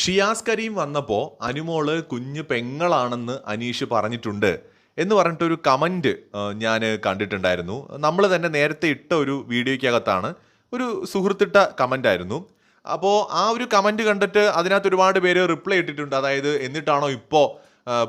ഷിയാസ് കരീം വന്നപ്പോൾ അനുമോൾ കുഞ്ഞ് പെങ്ങളാണെന്ന് അനീഷ് പറഞ്ഞിട്ടുണ്ട് എന്ന് പറഞ്ഞിട്ടൊരു കമന്റ് ഞാൻ കണ്ടിട്ടുണ്ടായിരുന്നു. നമ്മൾ തന്നെ നേരത്തെ ഇട്ട ഒരു വീഡിയോയ്ക്കകത്താണ് ഒരു സുഹൃത്തിട്ട കമന്റ് ആയിരുന്നു അപ്പോൾ ആ ഒരു കമന്റ് കണ്ടിട്ട് അതിനകത്ത് ഒരുപാട് പേര് റിപ്ലൈ ഇട്ടിട്ടുണ്ട്. അതായത് എന്നിട്ടാണോ ഇപ്പോൾ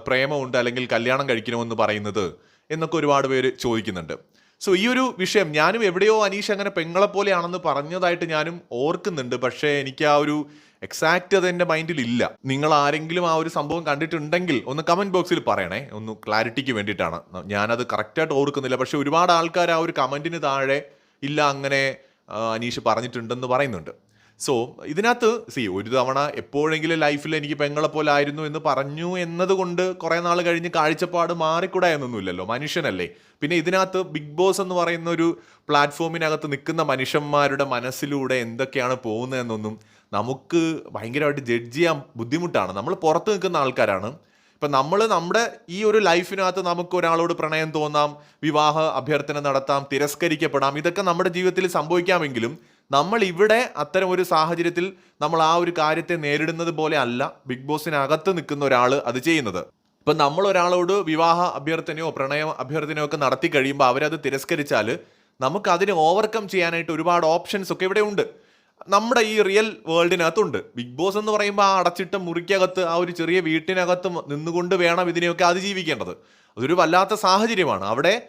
പ്രേമമുണ്ട് അല്ലെങ്കിൽ കല്യാണം കഴിക്കണമെന്ന് പറയുന്നത് എന്നൊക്കെ ഒരുപാട് പേര് ചോദിക്കുന്നുണ്ട്. സോ ഈ ഒരു വിഷയം ഞാനും എവിടെയോ അനീഷ് അങ്ങനെ പെങ്ങളെപ്പോലെയാണെന്ന് പറഞ്ഞതായിട്ട് ഞാനും ഓർക്കുന്നുണ്ട്. പക്ഷേ എനിക്ക് ആ ഒരു എക്സാക്റ്റ് അത് എന്റെ മൈൻഡിൽ ഇല്ല. നിങ്ങൾ ആരെങ്കിലും ആ ഒരു സംഭവം കണ്ടിട്ടുണ്ടെങ്കിൽ ഒന്ന് കമന്റ് ബോക്സിൽ പറയണേ. ഒന്ന് ക്ലാരിറ്റിക്ക് വേണ്ടിയിട്ടാണ്. ഞാനത് കറക്റ്റായിട്ട് ഓർക്കുന്നില്ല. പക്ഷെ ഒരുപാട് ആൾക്കാർ ആ ഒരു കമന്റിന് താഴെ ഇല്ല അങ്ങനെ അനീഷ് പറഞ്ഞിട്ടുണ്ടെന്ന് പറയുന്നുണ്ട്. സോ ഇതിനകത്ത് സി ഒരു തവണ എപ്പോഴെങ്കിലും ലൈഫിൽ എനിക്ക് പെങ്ങളെ ആയിരുന്നു എന്ന് പറഞ്ഞു എന്നതുകൊണ്ട് കുറേ നാൾ കഴിഞ്ഞ് കാഴ്ചപ്പാട് മാറിക്കൂടാ എന്നൊന്നുമില്ലല്ലോ മനുഷ്യനല്ലേ. പിന്നെ ഇതിനകത്ത് ബിഗ് ബോസ് എന്ന് പറയുന്ന ഒരു പ്ലാറ്റ്ഫോമിനകത്ത് നിൽക്കുന്ന മനുഷ്യന്മാരുടെ മനസ്സിലൂടെ എന്തൊക്കെയാണ് പോകുന്നതെന്നൊന്നും നമുക്ക് ഭയങ്കരമായിട്ട് ജഡ്ജ് ചെയ്യാൻ ബുദ്ധിമുട്ടാണ്. നമ്മൾ പുറത്ത് നിൽക്കുന്ന ആൾക്കാരാണ്. ഇപ്പം നമ്മൾ നമ്മുടെ ഈ ഒരു ലൈഫിനകത്ത് നമുക്ക് ഒരാളോട് പ്രണയം തോന്നാം വിവാഹ അഭ്യർത്ഥന നടത്താം തിരസ്കരിക്കപ്പെടാം ഇതൊക്കെ നമ്മുടെ ജീവിതത്തിൽ സംഭവിക്കാമെങ്കിലും നമ്മൾ ഇവിടെ അത്തരം ഒരു സാഹചര്യത്തിൽ നമ്മൾ ആ ഒരു കാര്യത്തെ നേരിടുന്നത് പോലെ അല്ല ബിഗ് ബോസിനകത്ത് നിൽക്കുന്ന ഒരാൾ അത് ചെയ്യുന്നത്. ഇപ്പം നമ്മൾ ഒരാളോട് വിവാഹ അഭ്യർത്ഥനയോ പ്രണയ അഭ്യർത്ഥനയോ ഒക്കെ നടത്തി കഴിയുമ്പോൾ അവരത് തിരസ്കരിച്ചാൽ നമുക്ക് അതിനെ ഓവർകം ചെയ്യാനായിട്ട് ഒരുപാട് ഓപ്ഷൻസ് ഒക്കെ ഇവിടെ ഉണ്ട്. നമ്മുടെ ഈ റിയൽ വേൾഡിനകത്തുണ്ട് ബിഗ് ബോസ് എന്ന് പറയുമ്പോൾ ആ അടച്ചിട്ട മുറിക്കകത്ത് ആ ഒരു ചെറിയ വീട്ടിനകത്ത് നിന്നുകൊണ്ട് വേണം ഇതിനെയൊക്കെ അതിജീവിക്കേണ്ടത്. അതൊരു വല്ലാത്ത സാഹചര്യമാണ്. അവിടെ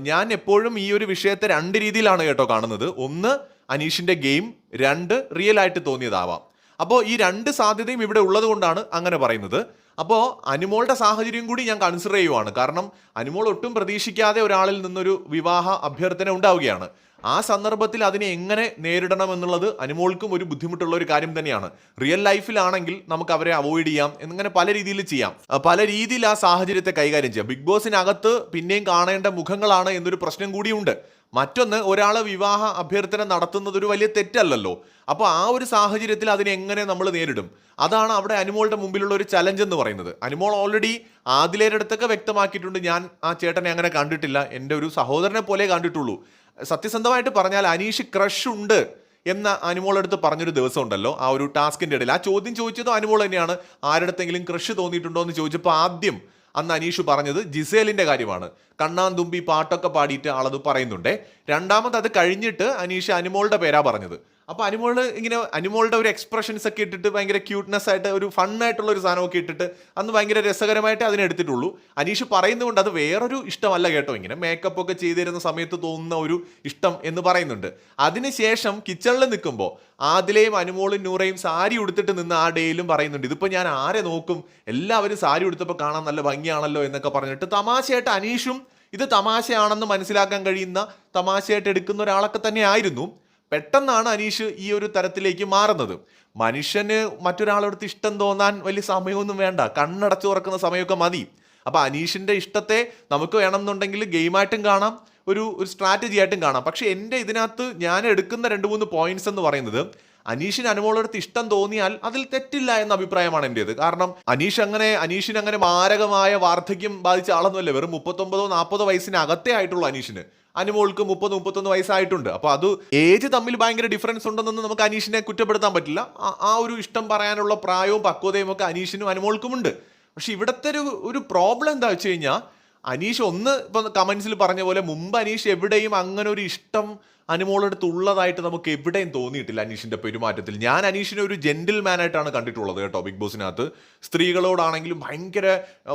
ഞാൻ എപ്പോഴും ഈ ഒരു വിഷയത്തെ രണ്ട് രീതിയിലാണ് കേട്ടോ കാണുന്നത്. ഒന്ന് അനീഷിന്റെ ഗെയിം. രണ്ട് റിയൽ ആയിട്ട് തോന്നിയതാവാം. അപ്പോൾ ഈ രണ്ട് സാധ്യതയും ഇവിടെ ഉള്ളത് കൊണ്ടാണ് അങ്ങനെ പറയുന്നത്. അപ്പോൾ അനുമോളുടെ സാഹചര്യം കൂടി ഞാൻ കൺസിഡർ ചെയ്യുവാണ്. കാരണം അനുമോൾ ഒട്ടും പ്രതീക്ഷിക്കാതെ ഒരാളിൽ നിന്നൊരു വിവാഹ അഭ്യർത്ഥന ഉണ്ടാവുകയാണ്. ആ സന്ദർഭത്തിൽ അതിനെ എങ്ങനെ നേരിടണം എന്നുള്ളത് അനുമോൾക്കും ഒരു ബുദ്ധിമുട്ടുള്ള ഒരു കാര്യം തന്നെയാണ്. റിയൽ ലൈഫിലാണെങ്കിൽ നമുക്ക് അവരെ അവോയ്ഡ് ചെയ്യാം. എന്നിങ്ങനെ പല രീതിയിൽ ചെയ്യാം. പല രീതിയിൽ ആ സാഹചര്യത്തെ കൈകാര്യം ചെയ്യാം. ബിഗ് ബോസിനകത്ത് പിന്നെയും കാണേണ്ട മുഖങ്ങളാണ് എന്നൊരു പ്രശ്നം കൂടിയുണ്ട്. മറ്റൊന്ന് ഒരാൾ വിവാഹ അഭ്യർത്ഥന നടത്തുന്നത് ഒരു വലിയ തെറ്റല്ലല്ലോ. അപ്പോൾ ആ ഒരു സാഹചര്യത്തിൽ അതിനെ എങ്ങനെ നമ്മൾ നേരിടും? അതാണ് അവിടെ അനുമോളുടെ മുമ്പിലുള്ള ഒരു ചലഞ്ച് എന്ന് പറയുന്നത്. അനുമോൾ ഓൾറെഡി ആദിലേരുടെ അടുത്തൊക്കെ വ്യക്തമാക്കിയിട്ടുണ്ട്. ഞാൻ ആ ചേട്ടനെ അങ്ങനെ കണ്ടിട്ടില്ല. എന്റെ ഒരു സഹോദരനെ പോലെ കണ്ടിട്ടുള്ളൂ. സത്യസന്ധമായിട്ട് പറഞ്ഞാൽ അനീഷ് ക്രഷ് ഉണ്ട് എന്ന അനുമോളടുത്ത് പറഞ്ഞൊരു ദിവസം ഉണ്ടല്ലോ ആ ഒരു ടാസ്കിന്റെ ഇടയിൽ. ആ ചോദ്യം ചോദിച്ചതും അനുമോൾ തന്നെയാണ്. ആരുടെത്തെങ്കിലും ക്രഷ് തോന്നിയിട്ടുണ്ടോ എന്ന് ചോദിച്ചപ്പോൾ ആദ്യം അന്ന് അനീഷ് പറഞ്ഞത് ജിസേലിന്റെ കാര്യമാണ്. കണ്ണാൻ തുമ്പി പാട്ടൊക്കെ പാടിയിട്ട് ആളത് പറയുന്നുണ്ടേ. രണ്ടാമത് അത് കഴിഞ്ഞിട്ട് അനീഷ് അനുമോളുടെ പേരാ പറഞ്ഞത്. അപ്പൊ അനുമോൾ ഇങ്ങനെ അനുമോളുടെ ഒരു എക്സ്പ്രഷൻസ് ഒക്കെ ഇട്ടിട്ട് ഭയങ്കര ക്യൂട്ട്നെസ് ആയിട്ട് ഒരു ഫണ്ണായിട്ടുള്ള ഒരു സാധനമൊക്കെ ഇട്ടിട്ട് അന്ന് ഭയങ്കര രസകരമായിട്ട് അതിനെ എടുത്തിട്ടുള്ളൂ. അനീഷ് പറയുന്നതുകൊണ്ട് അത് വേറൊരു ഇഷ്ടമല്ല കേട്ടോ ഇങ്ങനെ. മേക്കപ്പ് ഒക്കെ ചെയ്തിരുന്ന സമയത്ത് തോന്നുന്ന ഒരു ഇഷ്ടം എന്ന് പറയുന്നുണ്ട്. അതിനുശേഷം കിച്ചണിൽ നിൽക്കുമ്പോൾ ആദിലയും അനുമോളും നൂറയും സാരി ഉടുത്തിട്ട് നിന്ന് ആ ഡേയിലും പറയുന്നുണ്ട് ഇതിപ്പോൾ ഞാൻ ആരെ നോക്കും? എല്ലാവരും സാരി ഉടുത്തപ്പോൾ കാണാൻ നല്ല ഭംഗിയാണല്ലോ എന്നൊക്കെ പറഞ്ഞിട്ട് തമാശയായിട്ട് അനീഷും ഇത് തമാശയാണെന്ന് മനസ്സിലാക്കാൻ കഴിയുന്ന തമാശയായിട്ട് എടുക്കുന്ന ഒരാളൊക്കെ തന്നെ ആയിരുന്നു പെട്ടെന്നാണ് അനീഷ് ഈ ഒരു തരത്തിലേക്ക് മാറുന്നത്. മനുഷ്യന് മറ്റൊരാളടുത്ത് ഇഷ്ടം തോന്നാൻ വലിയ സമയമൊന്നും വേണ്ട. കണ്ണടച്ചു തുറക്കുന്ന സമയമൊക്കെ മതി. അപ്പോൾ അനീഷിന്റെ ഇഷ്ടത്തെ നമുക്ക് വേണമെന്നുണ്ടെങ്കിൽ ഗെയിമായിട്ടും കാണാം ഒരു ഒരു സ്ട്രാറ്റജി ആയിട്ടും കാണാം. പക്ഷേ എന്റെ ഇതിനകത്ത് ഞാൻ എടുക്കുന്ന രണ്ട് മൂന്ന് പോയിന്റ്സ് എന്ന് പറയുന്നത് അനീഷിന് അനുമോളടുത്ത് ഇഷ്ടം തോന്നിയാൽ അതിൽ തെറ്റില്ല എന്ന അഭിപ്രായമാണ് എന്റേത് കാരണം അനീഷ് അങ്ങനെ അനീഷിന് അങ്ങനെ മാരകമായ വാർദ്ധക്യം ബാധിച്ച ആളൊന്നുമല്ല. വെറും മുപ്പത്തൊമ്പതോ നാൽപ്പതോ വയസ്സിനകത്തേ ആയിട്ടുള്ളൂ അനീഷിന്. അനുമോൾക്ക് മുപ്പത് മുപ്പത്തൊന്ന് വയസ്സായിട്ടുണ്ട്. അപ്പോൾ അത് ഏജ് തമ്മിൽ ഭയങ്കര ഡിഫറൻസ് ഉണ്ടെന്നൊന്നും നമുക്ക് അനീഷിനെ കുറ്റപ്പെടുത്താൻ പറ്റില്ല. ആ- ഒരു ഇഷ്ടം പറയാനുള്ള പ്രായവും പക്വതയും ഒക്കെ അനീഷിനും അനുമോൾക്കുമുണ്ട്. പക്ഷെ ഇവിടുത്തെ ഒരു ഒരു പ്രോബ്ലം എന്താ വെച്ച് കഴിഞ്ഞാൽ അനീഷ് ഒന്ന് ഇപ്പം കമന്റ്സിൽ പറഞ്ഞ പോലെ മുമ്പ് അനീഷ് എവിടെയും അങ്ങനെ ഒരു ഇഷ്ടം അനുമോളടുത്ത് ഉള്ളതായിട്ട് നമുക്ക് എവിടെയും തോന്നിയിട്ടില്ല അനീഷിന്റെ പെരുമാറ്റത്തിൽ. ഞാൻ അനീഷിനെ ഒരു ജെന്റിൽ ആയിട്ടാണ് കണ്ടിട്ടുള്ളത് കേട്ടോ ബിഗ് ബോസിനകത്ത് സ്ത്രീകളോടാണെങ്കിലും ഭയങ്കര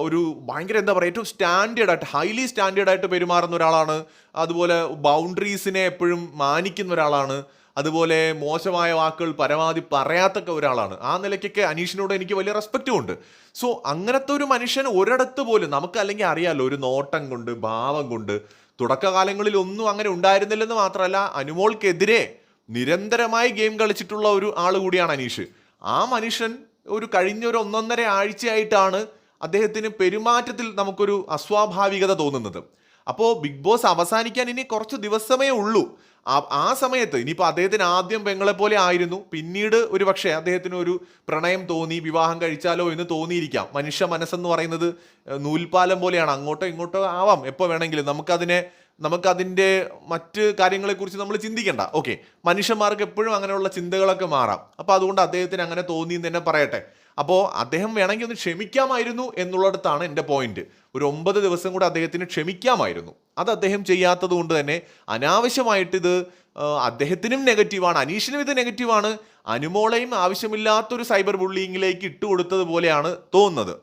ഒരു ഭയങ്കര എന്താ പറയുക ഏറ്റവും സ്റ്റാൻഡേർഡ് ആയിട്ട് ഹൈലി സ്റ്റാൻഡേർഡ് ആയിട്ട് പെരുമാറുന്ന ഒരാളാണ്. അതുപോലെ ബൗണ്ടറീസിനെ എപ്പോഴും മാനിക്കുന്ന ഒരാളാണ്. അതുപോലെ മോശമായ വാക്കുകൾ പരമാവധി പറയാത്തൊക്കെ ഒരാളാണ്. ആ നിലയ്ക്കൊക്കെ അനീഷിനോട് എനിക്ക് വലിയ റെസ്പെക്റ്റും ഉണ്ട്. സോ അങ്ങനത്തെ ഒരു മനുഷ്യൻ ഒരിടത്ത് പോലും നമുക്ക് അല്ലെങ്കിൽ അറിയാമല്ലോ ഒരു നോട്ടം കൊണ്ട് ഭാവം കൊണ്ട് തുടക്കകാലങ്ങളിൽ ഒന്നും അങ്ങനെ ഉണ്ടായിരുന്നില്ലെന്ന് മാത്രമല്ല അനുമോൾക്കെതിരെ നിരന്തരമായി ഗെയിം കളിച്ചിട്ടുള്ള ഒരു ആൾ കൂടിയാണ് അനീഷ്. ആ മനുഷ്യൻ ഒരു കഴിഞ്ഞ ഒരു ഒന്നൊന്നര ആഴ്ചയായിട്ടാണ് അദ്ദേഹത്തിന് പെരുമാറ്റത്തിൽ നമുക്കൊരു അസ്വാഭാവികത തോന്നുന്നത്. അപ്പോൾ ബിഗ് ബോസ് അവസാനിക്കാൻ ഇനി കുറച്ച് ദിവസമേ ഉള്ളൂ. ആ സമയത്ത് ഇനിയിപ്പോൾ അദ്ദേഹത്തിന് ആദ്യം പെങ്ങളെ പോലെ ആയിരുന്നു. പിന്നീട് ഒരു പക്ഷേ അദ്ദേഹത്തിന് ഒരു പ്രണയം തോന്നി വിവാഹം കഴിച്ചാലോ എന്ന് തോന്നിയിരിക്കാം. മനുഷ്യ മനസ്സെന്ന് പറയുന്നത് നൂൽപാലം പോലെയാണ്. അങ്ങോട്ടോ ഇങ്ങോട്ടോ ആവാം. എപ്പോൾ വേണമെങ്കിലും നമുക്കതിനെ നമുക്കതിന്റെ മറ്റ് കാര്യങ്ങളെക്കുറിച്ച് നമ്മൾ ചിന്തിക്കണ്ട. ഓക്കെ. മനുഷ്യന്മാർക്ക് എപ്പോഴും അങ്ങനെയുള്ള ചിന്തകളൊക്കെ മാറാം. അപ്പോൾ അതുകൊണ്ട് അദ്ദേഹത്തിന് അങ്ങനെ തോന്നി എന്ന് തന്നെ പറയട്ടെ. അപ്പോൾ അദ്ദേഹം വേണമെങ്കിൽ ഒന്ന് ക്ഷമിക്കാമായിരുന്നു എന്നുള്ളിടത്താണ് എന്റെ പോയിന്റ് ഒരു ഒമ്പത് ദിവസം കൂടെ അദ്ദേഹത്തിന് ക്ഷമിക്കാമായിരുന്നു. അത് അദ്ദേഹം ചെയ്യാത്തത് കൊണ്ട് തന്നെ അനാവശ്യമായിട്ടിത് അദ്ദേഹത്തിനും നെഗറ്റീവാണ് അനീഷിനും ഇത് നെഗറ്റീവാണ് അനുമോളെയും ആവശ്യമില്ലാത്തൊരു സൈബർ ബുള്ളിങ്ങിലേക്ക് ഇട്ടുകൊടുത്തത് പോലെയാണ് തോന്നുന്നത്.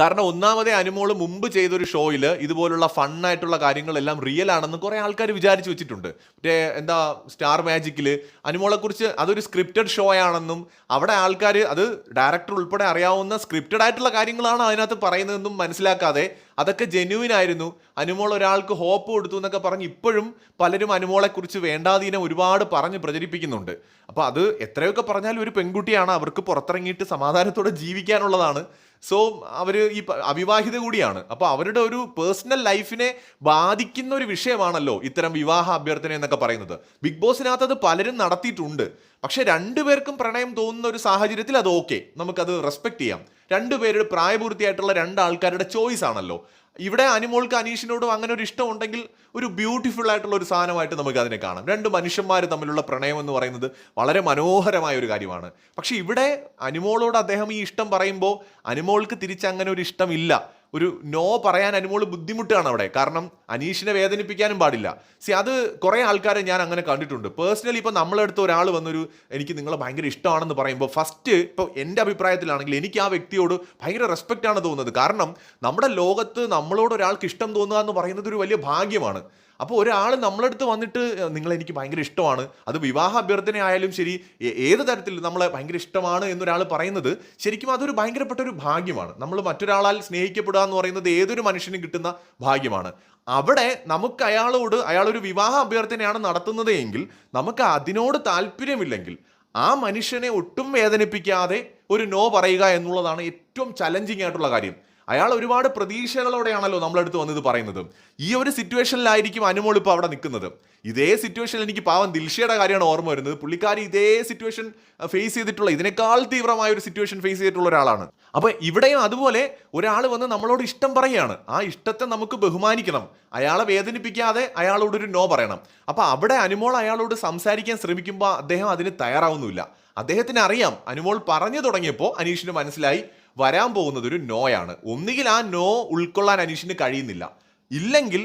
കാരണം ഒന്നാമതേ അനുമോൾ മുമ്പ് ചെയ്തൊരു ഷോയിൽ ഇതുപോലുള്ള ഫണ്ണായിട്ടുള്ള കാര്യങ്ങളെല്ലാം റിയൽ ആണെന്ന് കുറേ ആൾക്കാർ വിചാരിച്ചു വെച്ചിട്ടുണ്ട്. മറ്റേ എന്താ സ്റ്റാർ മാജിക്കിൽ അനുമോളെ കുറിച്ച് അതൊരു സ്ക്രിപ്റ്റഡ് ഷോ ആണെന്നും അവിടെ ആൾക്കാർ അത് ഡയറക്ടർ ഉൾപ്പെടെ അറിയാവുന്ന സ്ക്രിപ്റ്റഡ് ആയിട്ടുള്ള കാര്യങ്ങളാണ് അതിനകത്ത് പറയുന്നതെന്നും മനസ്സിലാക്കാതെ അതൊക്കെ ജെന്യുവിൻ ആയിരുന്നു. അനുമോൾ ഒരാൾക്ക് ഹോപ്പ് കൊടുത്തു എന്നൊക്കെ പറഞ്ഞ് ഇപ്പോഴും പലരും അനുമോളെക്കുറിച്ച് വേണ്ടാതീനം ഒരുപാട് പറഞ്ഞ് പ്രചരിപ്പിക്കുന്നുണ്ട്. അപ്പോൾ അത് എത്രയൊക്കെ പറഞ്ഞാലും ഒരു പെൺകുട്ടിയാണ് അവർക്ക് പുറത്തിറങ്ങിയിട്ട് സമാധാനത്തോടെ ജീവിക്കാനുള്ളതാണ്. സോ അവർ ഈ അവിവാഹിത കൂടിയാണ്. അപ്പോൾ അവരുടെ ഒരു പേഴ്സണൽ ലൈഫിനെ ബാധിക്കുന്ന ഒരു വിഷയമാണല്ലോ ഇത്തരം വിവാഹ അഭ്യർത്ഥന എന്നൊക്കെ പറയുന്നത്. ബിഗ് ബോസിനകത്ത് അത് പലരും നടത്തിയിട്ടുണ്ട്. പക്ഷേ രണ്ടുപേർക്കും പ്രണയം തോന്നുന്ന ഒരു സാഹചര്യത്തിൽ അത് ഓക്കെ നമുക്കത് റെസ്പെക്ട് ചെയ്യാം. രണ്ടുപേരുടെ പ്രായപൂർത്തിയായിട്ടുള്ള രണ്ട് ആൾക്കാരുടെ ചോയ്സ് ആണല്ലോ. ഇവിടെ അനിമോൾക്ക് അനീഷിനോടും അങ്ങനെ ഒരു ഇഷ്ടം ഉണ്ടെങ്കിൽ ഒരു ബ്യൂട്ടിഫുൾ ആയിട്ടുള്ള ഒരു സാധനമായിട്ട് നമുക്ക് അതിനെ കാണാം. രണ്ട് മനുഷ്യന്മാർ തമ്മിലുള്ള പ്രണയം എന്ന് പറയുന്നത് വളരെ മനോഹരമായ ഒരു കാര്യമാണ്. പക്ഷെ ഇവിടെ അനിമോളോട് അദ്ദേഹം ഈ ഇഷ്ടം പറയുമ്പോൾ അനിമോൾക്ക് തിരിച്ച് അങ്ങനെ ഒരു ഇഷ്ടമില്ല. ഒരു നോ പറയാൻ അനുമോൾ ബുദ്ധിമുട്ടാണ് അവിടെ. കാരണം അനീഷിനെ വേദനിപ്പിക്കാനും പാടില്ല. സി അത് കുറേ ആൾക്കാരെ ഞാൻ അങ്ങനെ കണ്ടിട്ടുണ്ട്. പേഴ്സണലി ഇപ്പോൾ നമ്മളെടുത്ത് ഒരാൾ വന്നൊരു എനിക്ക് നിങ്ങളെ ഭയങ്കര ഇഷ്ടമാണെന്ന് പറയുമ്പോൾ ഫസ്റ്റ് ഇപ്പോൾ എന്റെ അഭിപ്രായത്തിലാണെങ്കിൽ എനിക്ക് ആ വ്യക്തിയോട് ഭയങ്കര റെസ്പെക്റ്റ് ആണ് തോന്നുന്നത്. കാരണം നമ്മുടെ ലോകത്ത് നമ്മളോട് ഒരാൾക്ക് ഇഷ്ടം തോന്നുക എന്ന് പറയുന്നത് ഒരു വലിയ ഭാഗ്യമാണ്. അപ്പോൾ ഒരാൾ നമ്മളടുത്ത് വന്നിട്ട് നിങ്ങൾ എനിക്ക് ഭയങ്കര ഇഷ്ടമാണ്. അത് വിവാഹ അഭ്യർത്ഥന ആയാലും ശരി ഏത് തരത്തിൽ നമ്മളെ ഭയങ്കര ഇഷ്ടമാണ് എന്നൊരാൾ പറയുന്നത് ശരിക്കും അതൊരു ഭയങ്കരപ്പെട്ട ഒരു ഭാഗ്യമാണ്. നമ്മൾ മറ്റൊരാളാൽ സ്നേഹിക്കപ്പെടുക എന്ന് പറയുന്നത് ഏതൊരു മനുഷ്യനും കിട്ടുന്ന ഭാഗ്യമാണ്. അവിടെ നമുക്ക് അയാളോട് അയാളൊരു വിവാഹ അഭ്യർത്ഥനയാണ് നടത്തുന്നത് എങ്കിൽ നമുക്ക് അതിനോട് താല്പര്യമില്ലെങ്കിൽ ആ മനുഷ്യനെ ഒട്ടും വേദനിപ്പിക്കാതെ ഒരു നോ പറയുക എന്നുള്ളതാണ് ഏറ്റവും ചലഞ്ചിങ് ആയിട്ടുള്ള കാര്യം. അയാൾ ഒരുപാട് പ്രതീക്ഷകളോടെയാണല്ലോ നമ്മളടുത്ത് വന്നത് പറയുന്നത്. ഈ ഒരു സിറ്റുവേഷനിലായിരിക്കും അനുമോൾ ഇപ്പോൾ അവിടെ നിൽക്കുന്നത്. ഇതേ സിറ്റുവേഷനിൽ എനിക്ക് പാവം ദിൽഷയുടെ കാര്യമാണ് ഓർമ്മ വരുന്നത്. പുള്ളിക്കാരി ഇതേ സിറ്റുവേഷൻ ഫേസ് ചെയ്തിട്ടുള്ള ഇതിനേക്കാൾ തീവ്രമായ ഒരു സിറ്റുവേഷൻ ഫേസ് ചെയ്തിട്ടുള്ള ഒരാളാണ്. അപ്പോൾ ഇവിടെയും അതുപോലെ ഒരാൾ വന്ന് നമ്മളോട് ഇഷ്ടം പറയുകയാണ്. ആ ഇഷ്ടത്തെ നമുക്ക് ബഹുമാനിക്കണം. അയാളെ വേദനിപ്പിക്കാതെ അയാളോടൊരു നോ പറയണം. അപ്പോൾ അവിടെ അനുമോൾ അയാളോട് സംസാരിക്കാൻ ശ്രമിക്കുമ്പോൾ അദ്ദേഹം അതിന് തയ്യാറാവുന്നില്ല അദ്ദേഹത്തിന് അറിയാം അനുമോൾ പറഞ്ഞു തുടങ്ങിയപ്പോൾ അനീഷിന് മനസ്സിലായി വരാൻ പോകുന്നത് ഒരു നോയാണ്. ഒന്നുകിൽ ആ നോ ഉൾക്കൊള്ളാൻ അനീഷിന് കഴിയുന്നില്ല. ഇല്ലെങ്കിൽ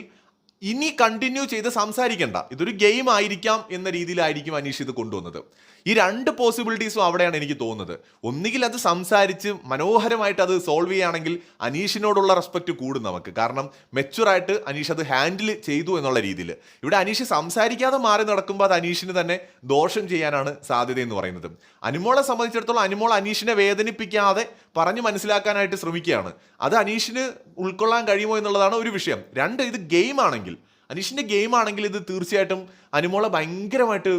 ഇനി കണ്ടിന്യൂ ചെയ്ത് സംസാരിക്കണ്ട. ഇതൊരു ഗെയിം ആയിരിക്കാം എന്ന രീതിയിലായിരിക്കും അനീഷ് ഇത് കൊണ്ടുവന്നത്. ഈ രണ്ട് പോസിബിലിറ്റീസും അവിടെയാണ് എനിക്ക് തോന്നുന്നത്. ഒന്നുകിൽ അത് സംസാരിച്ച് മനോഹരമായിട്ട് അത് സോൾവ് ചെയ്യുകയാണെങ്കിൽ അനീഷിനോടുള്ള റെസ്പെക്റ്റ് കൂടും നമുക്ക്. കാരണം മെച്ചുറായിട്ട് അനീഷ് അത് ഹാൻഡിൽ ചെയ്തു എന്നുള്ള രീതിയിൽ. ഇവിടെ അനീഷ് സംസാരിക്കാതെ മാറി നടക്കുമ്പോൾ അത് അനീഷിന് തന്നെ ദോഷം ചെയ്യാനാണ് സാധ്യത എന്ന് പറയുന്നത്. അനുമോളെ സംബന്ധിച്ചിടത്തോളം അനുമോൾ അനീഷിനെ വേദനിപ്പിക്കാതെ പറഞ്ഞു മനസ്സിലാക്കാനായിട്ട് ശ്രമിക്കുകയാണ്. അത് അനീഷിന് ഉൾക്കൊള്ളാൻ കഴിയുമോ എന്നുള്ളതാണ് ഒരു വിഷയം. രണ്ട് ഇത് ഗെയിം ആണെങ്കിൽ അനീഷിന്റെ ഗെയിം ആണെങ്കിൽ ഇത് തീർച്ചയായിട്ടും അനുമോളെ ഭയങ്കരമായിട്ട്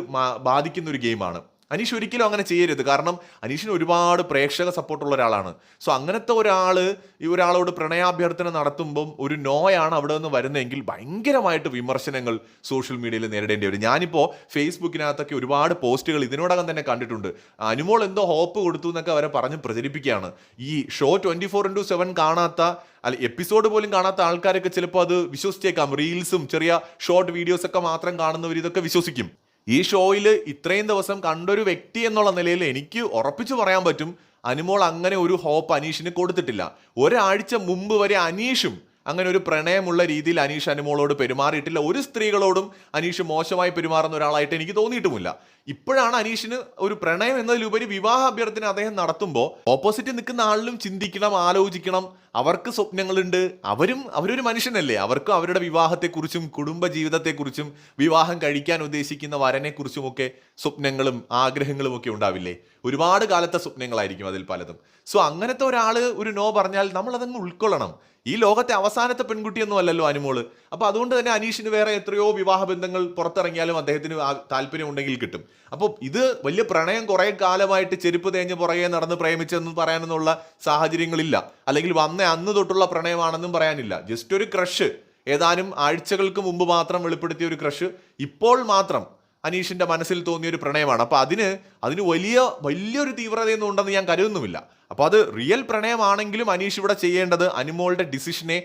ബാധിക്കുന്ന ഒരു ഗെയിമാണ്. അനീഷ് ഒരിക്കലും അങ്ങനെ ചെയ്യരുത്. കാരണം അനീഷിന് ഒരുപാട് പ്രേക്ഷക സപ്പോർട്ടുള്ള ഒരാളാണ്. സോ അങ്ങനത്തെ ഒരാൾ ഈ ഒരാളോട് പ്രണയാഭ്യർത്ഥന നടത്തുമ്പം ഒരു നോയാണ് അവിടെ നിന്ന് വരുന്നതെങ്കിൽ ഭയങ്കരമായിട്ട് വിമർശനങ്ങൾ സോഷ്യൽ മീഡിയയിൽ നേരിടേണ്ടി വരും. ഞാനിപ്പോൾ ഫേസ്ബുക്കിനകത്തൊക്കെ ഒരുപാട് പോസ്റ്റുകൾ ഇതിനോടകം തന്നെ കണ്ടിട്ടുണ്ട്. അനുമോൾ എന്തോ ഹോപ്പ് കൊടുത്തു എന്നൊക്കെ അവരെ പറഞ്ഞ് പ്രചരിപ്പിക്കുകയാണ്. ഈ show twenty four into seven കാണാത്ത അല്ല എപ്പിസോഡ് പോലും കാണാത്ത ആൾക്കാരൊക്കെ ചിലപ്പോൾ അത് വിശ്വസിച്ചേക്കാം. റീൽസും ചെറിയ ഷോർട്ട് വീഡിയോസൊക്കെ മാത്രം കാണുന്നവർ ഇതൊക്കെ വിശ്വസിക്കും. ഈ ഷോയിൽ ഇത്രയും ദിവസം കണ്ടൊരു വ്യക്തി എന്നുള്ള നിലയിൽ എനിക്ക് ഉറപ്പിച്ചു പറയാൻ പറ്റും അനുമോൾ അങ്ങനെ ഒരു ഹോപ്പ് അനീഷിന് കൊടുത്തിട്ടില്ല. ഒരാഴ്ച മുമ്പ് വരെ അനീഷും അങ്ങനെ ഒരു പ്രണയമുള്ള രീതിയിൽ അനീഷ് അനുമോളോട് പെരുമാറിയിട്ടില്ല. ഒരു സ്ത്രീകളോടും അനീഷ് മോശമായി പെരുമാറുന്ന ഒരാളായിട്ട് എനിക്ക് തോന്നിയിട്ടുമില്ല. ഇപ്പോഴാണ് അനീഷിന് ഒരു പ്രണയം എന്നതിലുപരി വിവാഹ അഭ്യർത്ഥന അദ്ദേഹം നടത്തുമ്പോൾ ഓപ്പോസിറ്റ് നിൽക്കുന്ന ആളിലും ചിന്തിക്കണം ആലോചിക്കണം. അവർക്ക് സ്വപ്നങ്ങളുണ്ട്. അവരും അവരൊരു മനുഷ്യനല്ലേ. അവർക്കും അവരുടെ വിവാഹത്തെക്കുറിച്ചും കുടുംബ ജീവിതത്തെക്കുറിച്ചും വിവാഹം കഴിക്കാൻ ഉദ്ദേശിക്കുന്ന വരനെക്കുറിച്ചുമൊക്കെ സ്വപ്നങ്ങളും ആഗ്രഹങ്ങളും ഒക്കെ ഉണ്ടാവില്ലേ? ഒരുപാട് കാലത്തെ സ്വപ്നങ്ങളായിരിക്കും അതിൽ പലതും. സോ അങ്ങനത്തെ ഒരാൾ ഒരു നോ പറഞ്ഞാൽ നമ്മൾ അതങ്ങ് ഉൾക്കൊള്ളണം. ഈ ലോകത്തെ അവസാനത്തെ പെൺകുട്ടിയൊന്നും അല്ലല്ലോ അനുമോൾ. അപ്പൊ അതുകൊണ്ട് തന്നെ അനീഷിന് വേറെ എത്രയോ വിവാഹ ബന്ധങ്ങൾ പുറത്തിറങ്ങിയാലും അദ്ദേഹത്തിന് താല്പര്യം ഉണ്ടെങ്കിൽ കിട്ടും. അപ്പോൾ ഇത് വലിയ പ്രണയം കുറേ കാലമായിട്ട് ചെരുപ്പ് തേഞ്ഞ് പുറകെ നടന്ന് പ്രേമിച്ചെന്ന് പറയാനെന്നുള്ള സാഹചര്യങ്ങളില്ല. അല്ലെങ്കിൽ വന്ന അന്ന് തൊട്ടുള്ള പ്രണയമാണെന്നും പറയാനില്ല. ജസ്റ്റ് ഒരു ക്രഷ് ഏതാനും ആഴ്ചകൾക്ക് മുമ്പ് മാത്രം വെളിപ്പെടുത്തിയ ഒരു ക്രഷ് ഇപ്പോൾ മാത്രം അനീഷിന്റെ മനസ്സിൽ തോന്നിയ ഒരു പ്രണയമാണ്. അപ്പോൾ അതിന് അതിന് വലിയ വലിയൊരു തീവ്രതയൊന്നും ഉണ്ടെന്ന് ഞാൻ കരുതുന്നുമില്ല. അപ്പോൾ അത് റിയൽ പ്രണയമാണെങ്കിലും അനീഷ് ഇവിടെ ചെയ്യേണ്ടത് അനുമോളുടെ ഡിസിഷനെ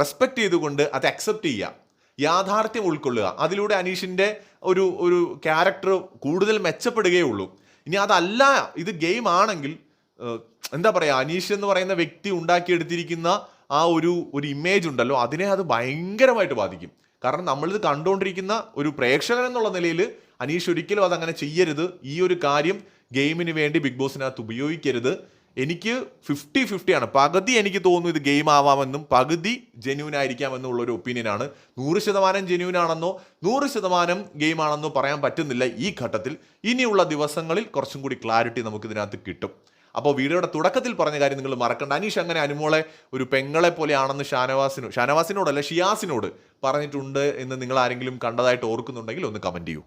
റെസ്പെക്റ്റ് ചെയ്തുകൊണ്ട് അത് അക്സെപ്റ്റ് ചെയ്യുക. യാഥാർത്ഥ്യം ഉൾക്കൊള്ളുക. അതിലൂടെ അനീഷിന്റെ ഒരു ഒരു ക്യാരക്ടർ കൂടുതൽ മെച്ചപ്പെടുകയുള്ളൂ ഇനി അതല്ല ഇത് ഗെയിം ആണെങ്കിൽ എന്താ പറയുക അനീഷ് എന്ന് പറയുന്ന വ്യക്തി ഉണ്ടാക്കിയെടുത്തിരിക്കുന്ന ആ ഒരു ഒരു ഇമേജ് ഉണ്ടല്ലോ അതിനെ അത് ഭയങ്കരമായിട്ട് ബാധിക്കും. കാരണം നമ്മളിത് കണ്ടുകൊണ്ടിരിക്കുന്ന ഒരു പ്രേക്ഷകൻ എന്നുള്ള നിലയിൽ അനീഷ് ഒരിക്കലും അതങ്ങനെ ചെയ്യരുത്. ഈ ഒരു കാര്യം ഗെയിമിന് വേണ്ടി ബിഗ് ബോസിനകത്ത് ഉപയോഗിക്കരുത്. എനിക്ക് ഫിഫ്റ്റി ഫിഫ്റ്റിയാണ് പകുതി എനിക്ക് തോന്നുന്നു ഇത് ഗെയിം ആവാമെന്നും പകുതി ജെന്യൂൻ ആയിരിക്കാമെന്നും ഉള്ളൊരു ഒപ്പീനിയനാണ് നൂറ് ശതമാനം ജെന്യൂൻ ആണെന്നോ നൂറ് ശതമാനം ഗെയിം ആണെന്നോ പറയാൻ പറ്റുന്നില്ല ഈ ഘട്ടത്തിൽ. ഇനിയുള്ള ദിവസങ്ങളിൽ കുറച്ചും കൂടി ക്ലാരിറ്റി നമുക്ക് ഇതിനകത്ത് കിട്ടും. അപ്പോൾ വീഡിയോയുടെ തുടക്കത്തിൽ പറഞ്ഞ കാര്യം നിങ്ങൾ മറക്കണ്ട. അനീഷ് അങ്ങനെ അനുമോളെ ഒരു പെങ്ങളെ പോലെയാണെന്ന് ഷാനവാസിനു ഷാനവാസിനോടല്ല ഷിയാസിനോട് പറഞ്ഞിട്ടുണ്ട് എന്ന് നിങ്ങൾ ആരെങ്കിലും കണ്ടതായിട്ട് ഓർക്കുന്നുണ്ടെങ്കിൽ ഒന്ന് കമന്റ് ചെയ്യൂ.